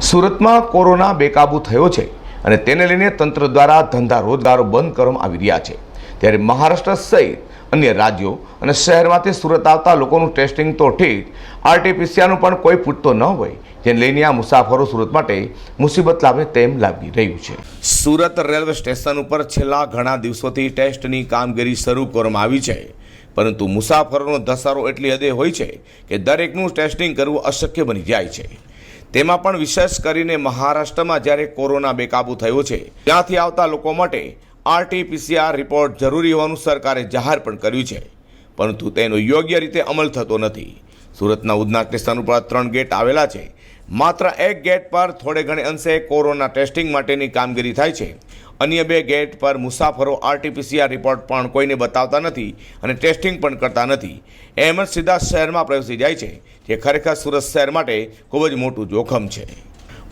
સુરતમાં કોરોના બેકાબૂ થયો છે અને તેને લઈને તંત્ર દ્વારા ધંધા રોજગારો બંધ કરવામાં આવી રહ્યા છે. ત્યારે મહારાષ્ટ્ર સહિત અન્ય રાજ્યો અને શહેરમાંથી સુરત આવતા લોકોનું ટેસ્ટિંગ તો ઠીક, આરટીપીસીઆરનું પણ કોઈ પૂછતો ન હોય. જેને લઈને આ મુસાફરો સુરત માટે મુસીબત લાવે તેમ લાગી રહ્યું છે. સુરત રેલવે સ્ટેશન ઉપર છેલ્લા ઘણા દિવસોથી ટેસ્ટની કામગીરી શરૂ કરવામાં આવી છે. પરંતુ મુસાફરોનો ધસારો એટલી હદે હોય છે કે દરેકનું ટેસ્ટિંગ કરવું અશક્ય બની જાય છે. તેમાં પણ વિશેષ કરીને મહારાષ્ટ્રમાં જ્યારે કોરોના બેકાબુ થયો છે, ત્યાંથી આવતા લોકો માટે આરટીપીસીઆર રિપોર્ટ જરૂરી હોવાનું સરકારે જાહેર પણ કર્યું છે. પરંતુ તેનો યોગ્ય રીતે અમલ થતો નથી. સુરતના ઉધના સ્ટેશન ઉપર ત્રણ ગેટ આવેલા છે માત્ર એક ગેટ પર થોડે ઘણે અંશે કોરોના ટેસ્ટિંગ માટેની કામગીરી થાય છે. અન્ય બે ગેટ પર મુસાફરો આરટીપીસીઆર રિપોર્ટ પણ કોઈને બતાવતા નથી અને ટેસ્ટિંગ પણ કરતા નથી. એમ જ સીધા શહેરમાં પ્રવેશી જાય છે, જે ખરેખર સુરત શહેર માટે ખૂબ જ મોટું જોખમ છે.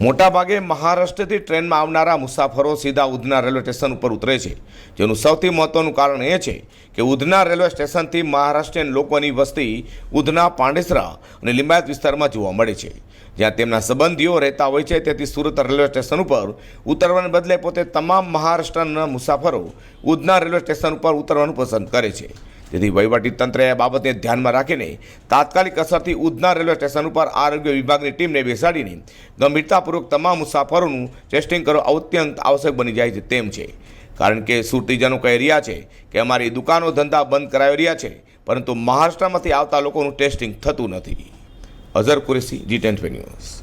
મોટાભાગે મહારાષ્ટ્રથી ટ્રેનમાં આવનારા મુસાફરો સીધા ઉધના રેલવે સ્ટેશન ઉપર ઉતરે છે. જેનું સૌથી મહત્વનું કારણ એ છે કે ઉધના રેલવે સ્ટેશનથી મહારાષ્ટ્રીયન લોકોની વસ્તી ઉધના, પાંડેસરા અને લિંબાયત વિસ્તારમાં જોવા મળે છે. જ્યાં તેમના સંબંધીઓ રહેતા હોય છે, તેથી સુરત રેલવે સ્ટેશન ઉપર ઉતરવાને બદલે પોતે તમામ મહારાષ્ટ્રના મુસાફરો ઉધના રેલવે સ્ટેશન ઉપર ઉતરવાનું પસંદ કરે છે. વહીવટી તંત્રએ આ બાબતને ધ્યાનમાં રાખીને તાત્કાલિક અસરથી ઉધના રેલવે સ્ટેશન ઉપર આરોગ્ય વિભાગની ટીમને બેસાડીને ગંભીરતાપૂર્વક તમામ મુસાફરોનું ટેસ્ટિંગ કરવું અત્યંત આવશ્યક બની જાય છે તેમ છે. કારણ કે સુરતીજનો કહી રહ્યા છે કે અમારી દુકાનો ધંધા બંધ કરાવી રહ્યા છે, પરંતુ મહારાષ્ટ્રમાંથી આવતા લોકોનું ટેસ્ટિંગ થતું નથી. Azhar Qureshi, G tent news.